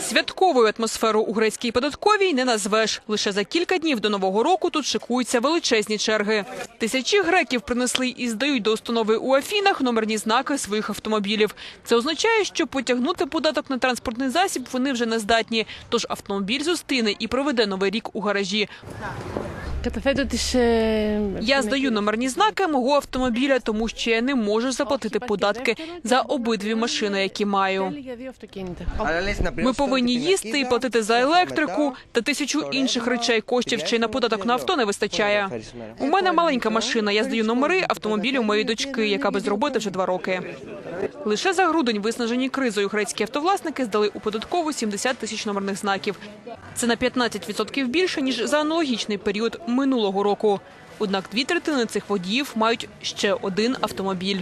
Святковою атмосферу у грецькій податковій не назвеш. Лише за кілька днів до нового року тут шикуються величезні черги. Тисячі греків принесли і здають до установи у Афінах номерні знаки своїх автомобілів. Це означає, що потягнути податок на транспортний засіб вони вже не здатні. Тож автомобіль зустріне і проведе новий рік у гаражі. Я здаю номерні знаки мого автомобіля, тому що я не можу заплатити податки за обидві машини, які маю. Ми повинні їсти і платити за електрику та тисячу інших речей коштів. Ще й на податок на авто не вистачає. У мене маленька машина. Я здаю номери автомобілю моєї дочки, яка без роботи вже два роки. Лише за грудень виснажені кризою грецькі автовласники здали у податкову 70 тисяч номерних знаків. Це на 15% більше ніж за аналогічний період минулого року. Однак дві третини цих водіїв мають ще один автомобіль.